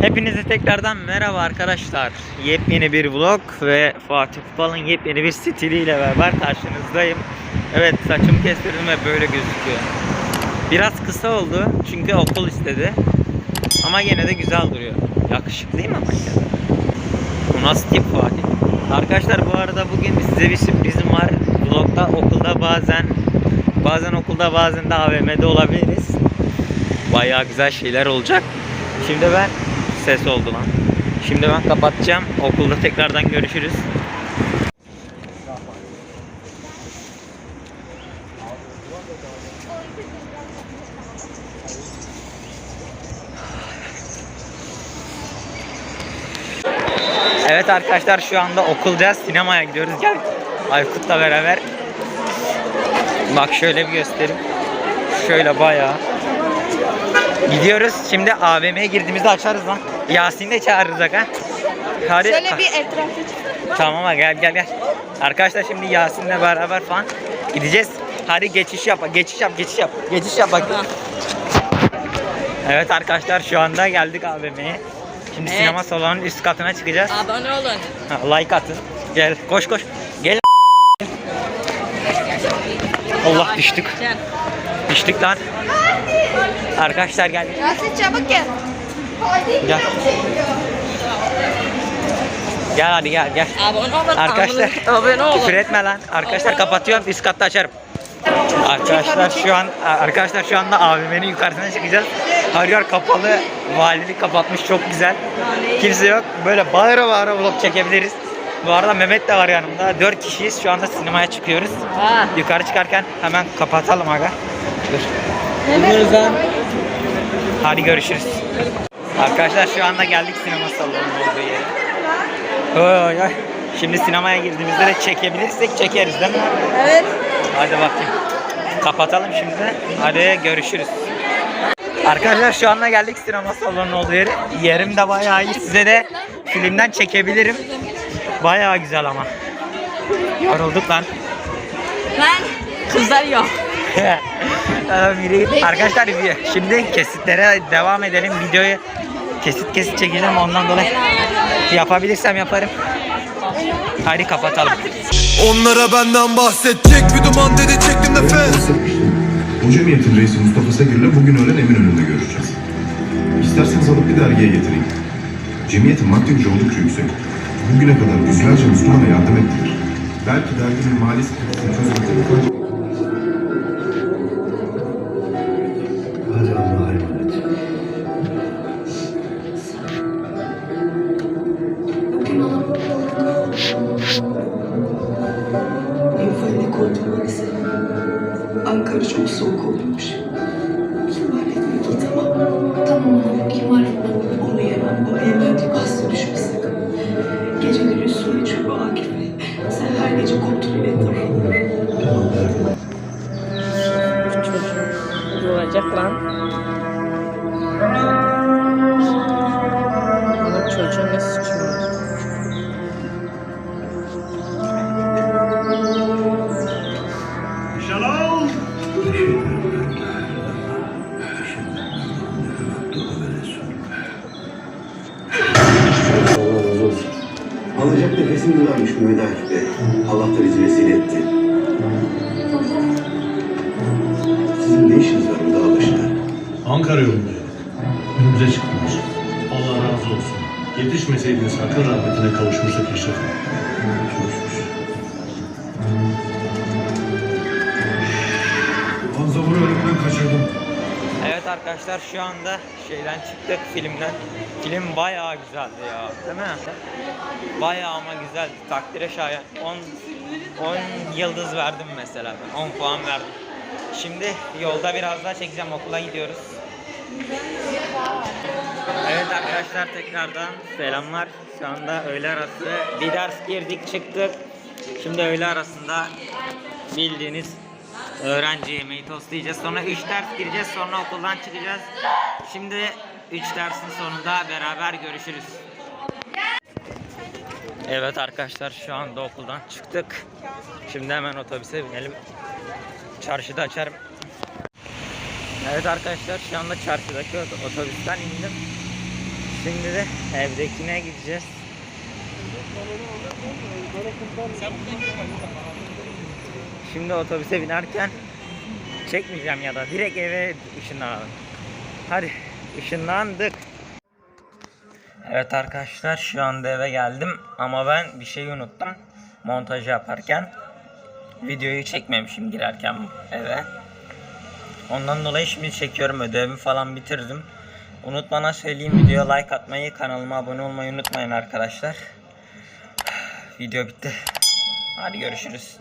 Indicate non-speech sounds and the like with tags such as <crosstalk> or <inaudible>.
Hepinize tekrardan merhaba arkadaşlar. Yepyeni bir vlog ve Fatih Kupal'ın yepyeni bir stiliyle beraber karşınızdayım. Evet saçımı kestirdim ve böyle gözüküyor. Biraz kısa oldu çünkü okul istedi. Ama gene de güzel duruyor. Yakışıklıyım ama ya. Bu nasıl tip Fatih? Arkadaşlar bu arada bugün size bir sürprizim var. Vlogda okulda bazen bazen okulda bazen de AVM'de olabiliriz. Bayağı güzel şeyler olacak. Şimdi ben ses oldu lan. Şimdi ben kapatacağım. Okulda tekrardan görüşürüz. Evet arkadaşlar şu anda okulda sinemaya gidiyoruz. Gel Aykut'la beraber. Bak şöyle bir göstereyim. Şöyle bayağı. Gidiyoruz. Şimdi AVM'ye girdiğimizde açarız lan. Yasin'i de çağırırız ha. Hadi. Şöyle bir etrafa çık. Tamam ha gel gel gel. Arkadaşlar şimdi Yasin'le beraber falan gideceğiz. Hadi geçiş yap. Geçiş yap, geçiş yap. Geçiş yap bak. Evet arkadaşlar şu anda geldik AVM'ye. Şimdi Evet. sinema salonunun üst katına çıkacağız. Abone olun. Ha, like atın. Gel koş koş. Gel. Allah düştük. Düştük lan. Arkadaşlar gel. Yasin çabuk gel. Gel. Gel hadi gel gel. Arkadaşlar küfür etme lan. Arkadaşlar kapatıyorum üst katta açarım. Arkadaşlar şu an arkadaşlar şu anda AVM'nin yukarısına çıkacağız. Her yer kapalı. Valilik kapatmış çok güzel. Kimse yok. Böyle bağıra bağıra vlog çekebiliriz. Bu arada Mehmet de var yanımda. 4 kişiyiz. Şu anda sinemaya çıkıyoruz. Ha. Yukarı çıkarken hemen kapatalım aga. Dur. Lan. Hadi görüşürüz. Arkadaşlar şu anda geldik sinema salonunun olduğu yere. Oy oy. Şimdi sinemaya girdiğimizde de çekebilirsek çekeriz değil mi? Evet. Hadi bakayım. Kapatalım şimdi. Hadi görüşürüz. Arkadaşlar şu anda geldik sinema salonunun olduğu yere. Yerim de bayağı iyi. Size de filmden çekebilirim. Bayağı güzel ama. Yorulduk lan. Ben kızlar yok. <laughs> Arkadaşlar şimdi kesitlere devam edelim. Videoyu kesit kesit çekeceğim ondan dolayı yapabilirsem yaparım. Hadi kapatalım. Onlara benden bahsedecek bir duman dedi çektim nefes Bu cemiyetin reisi Mustafa Segir'le bugün öğlen Eminönü'nde görüşeceğiz. İsterseniz alıp bir dergiye getireyim. Cemiyetin maddi gücü oldukça yüksek. Bugüne kadar yüzlerce Müslümana yardım ettiler. Belki derginin mali sıkıntısını Ankara çok soğuk oluyormuş. İhmal etme git tamam. Tamam oğlum ihmal etmem. Onu yemem, onu yemem diye hasta düşme sakın. Geceleri üstüne çöpe Akif Bey. Sen her gece kontrol et tamam Nefesim duranmış Mehmet Akif Bey. Allah da bizi vesile etti. Sizin ne işiniz var bu dağ başında? Ankara yolundayım. Önümüze çıktınız. Allah razı olsun. Yetişmeseydiniz hakkın rahmetine kavuşmuştuk Eşref. Anzavur'u ölümden kaçırdım. Evet arkadaşlar şu anda şeyden çıktık filmden. Film bayağı güzeldi ya değil mi? Bayağı ama güzeldi takdire şayan. 10 10 yıldız verdim mesela ben 10 puan verdim. Şimdi yolda biraz daha çekeceğim okula gidiyoruz. Evet arkadaşlar tekrardan selamlar. Şu anda öğle arası bir ders girdik çıktık. Şimdi öğle arasında bildiğiniz öğrenci yemeği tostlayacağız. Sonra 3 ders gireceğiz. Sonra okuldan çıkacağız. Şimdi 3 dersin sonunda beraber görüşürüz. Evet arkadaşlar şu anda okuldan çıktık. Şimdi hemen otobüse binelim. Çarşıda açarım. Evet arkadaşlar şu anda çarşıdaki ot- otobüsten indim. Şimdi de evdekine gideceğiz. Şimdi otobüse binerken çekmeyeceğim ya da direkt eve ışınlanalım. Hadi ışınlandık. Evet arkadaşlar şu anda eve geldim ama ben bir şey unuttum montaj yaparken. Videoyu çekmemişim girerken eve. Ondan dolayı şimdi çekiyorum ödevimi falan bitirdim. Unutmana söyleyeyim videoya like atmayı, kanalıma abone olmayı unutmayın arkadaşlar. <sighs> Video bitti. Hadi görüşürüz.